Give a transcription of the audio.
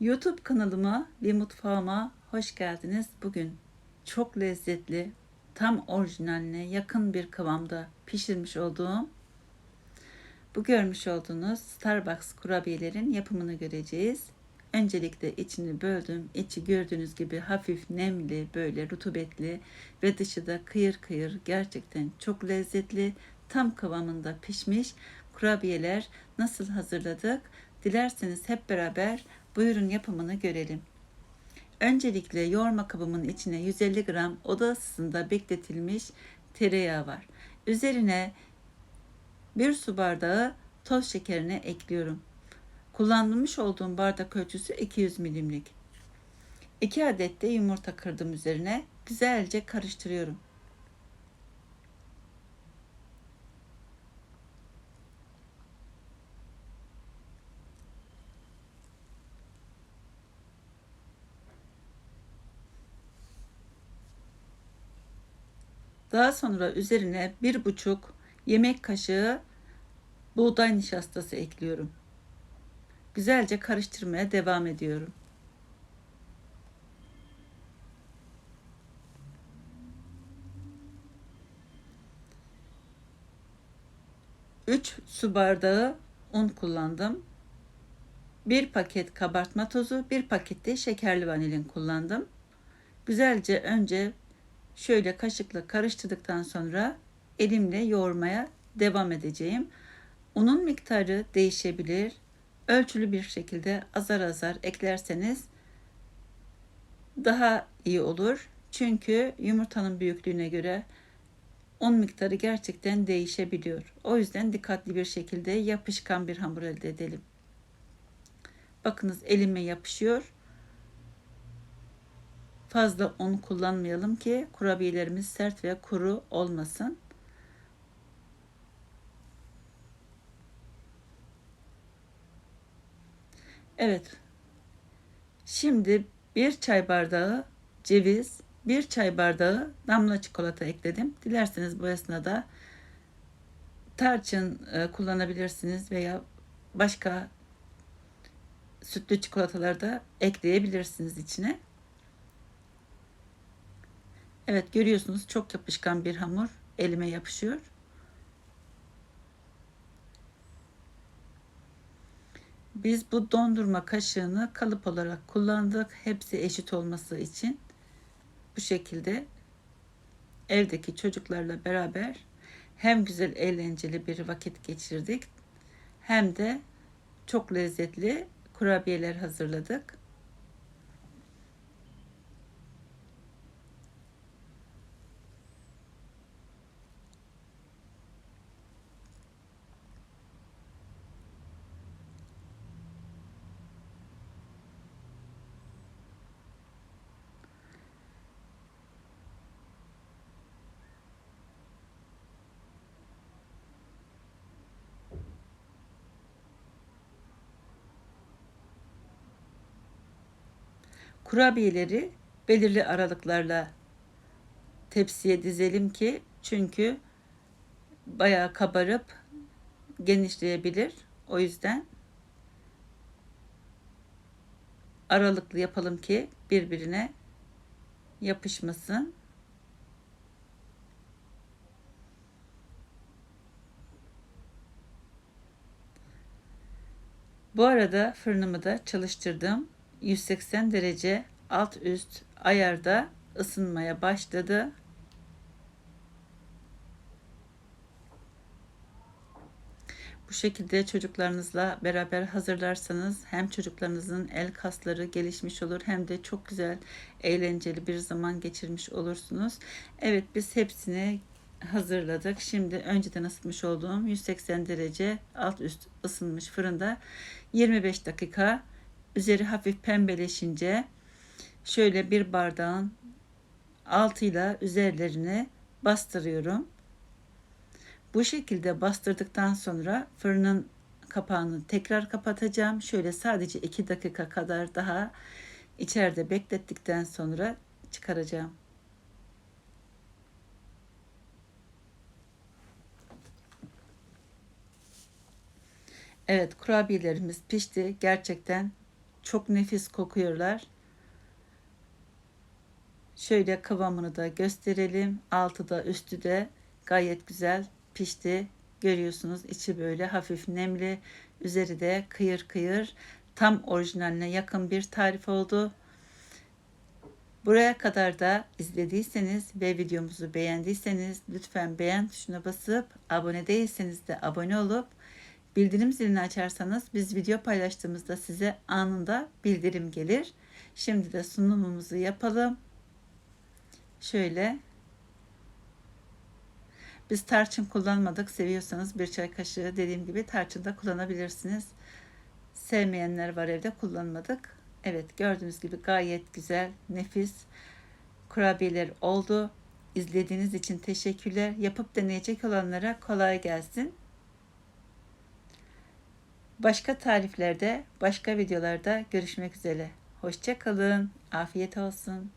YouTube kanalıma ve mutfağıma hoş geldiniz. Bugün çok lezzetli, tam orijinaline yakın bir kıvamda pişirmiş olduğum bu görmüş olduğunuz Starbucks kurabiyelerin yapımını göreceğiz. Öncelikle içini böldüm. İçi gördüğünüz gibi hafif nemli, böyle rutubetli ve dışı da kıyır kıyır gerçekten çok lezzetli, tam kıvamında pişmiş kurabiyeler nasıl hazırladık? Dilerseniz hep beraber buyurun yapımını görelim. Öncelikle yoğurma kabımın içine 150 gram oda ısısında bekletilmiş tereyağı var. Üzerine bir su bardağı toz şekerini ekliyorum. Kullanılmış olduğum bardak ölçüsü 200 milimlik. 2 adet de yumurta kırdım üzerine. Güzelce karıştırıyorum. Daha sonra üzerine bir buçuk yemek kaşığı buğday nişastası ekliyorum. Güzelce karıştırmaya devam ediyorum. Üç su bardağı un kullandım. Bir paket kabartma tozu, bir paket de şekerli vanilin kullandım. Güzelce önce şöyle kaşıkla karıştırdıktan sonra elimle yoğurmaya devam edeceğim. Unun miktarı değişebilir. Ölçülü bir şekilde azar azar eklerseniz daha iyi olur. Çünkü yumurtanın büyüklüğüne göre un miktarı gerçekten değişebiliyor. O yüzden dikkatli bir şekilde yapışkan bir hamur elde edelim. Bakınız elime yapışıyor fazla un kullanmayalım ki kurabiyelerimiz sert ve kuru olmasın. Evet. Şimdi bir çay bardağı ceviz, bir çay bardağı damla çikolata ekledim. Dilerseniz bu esnada tarçın e, kullanabilirsiniz veya başka sütlü çikolatalar da ekleyebilirsiniz içine. Evet görüyorsunuz çok yapışkan bir hamur elime yapışıyor. Biz bu dondurma kaşığını kalıp olarak kullandık. Hepsi eşit olması için bu şekilde evdeki çocuklarla beraber hem güzel eğlenceli bir vakit geçirdik hem de çok lezzetli kurabiyeler hazırladık. Kurabiyeleri belirli aralıklarla tepsiye dizelim ki çünkü bayağı kabarıp genişleyebilir. O yüzden aralıklı yapalım ki birbirine yapışmasın. Bu arada fırınımı da çalıştırdım. 180 derece alt üst ayarda ısınmaya başladı. Bu şekilde çocuklarınızla beraber hazırlarsanız hem çocuklarınızın el kasları gelişmiş olur hem de çok güzel eğlenceli bir zaman geçirmiş olursunuz. Evet biz hepsini hazırladık. Şimdi önceden ısıtmış olduğum 180 derece alt üst ısınmış fırında 25 dakika üzeri hafif pembeleşince şöyle bir bardağın altıyla üzerlerini bastırıyorum. Bu şekilde bastırdıktan sonra fırının kapağını tekrar kapatacağım. Şöyle sadece 2 dakika kadar daha içeride beklettikten sonra çıkaracağım. Evet kurabiyelerimiz pişti. Gerçekten Çok nefis kokuyorlar. Şöyle kıvamını da gösterelim. Altı da üstü de gayet güzel pişti. Görüyorsunuz içi böyle hafif nemli. Üzeri de kıyır kıyır. Tam orijinaline yakın bir tarif oldu. Buraya kadar da izlediyseniz ve videomuzu beğendiyseniz lütfen beğen tuşuna basıp abone değilseniz de abone olup bildirim zilini açarsanız biz video paylaştığımızda size anında bildirim gelir. Şimdi de sunumumuzu yapalım. Şöyle biz tarçın kullanmadık. Seviyorsanız bir çay kaşığı dediğim gibi tarçın da kullanabilirsiniz. Sevmeyenler var evde kullanmadık. Evet gördüğünüz gibi gayet güzel, nefis kurabiyeler oldu. İzlediğiniz için teşekkürler. Yapıp deneyecek olanlara kolay gelsin. Başka tariflerde, başka videolarda görüşmek üzere. Hoşça kalın. Afiyet olsun.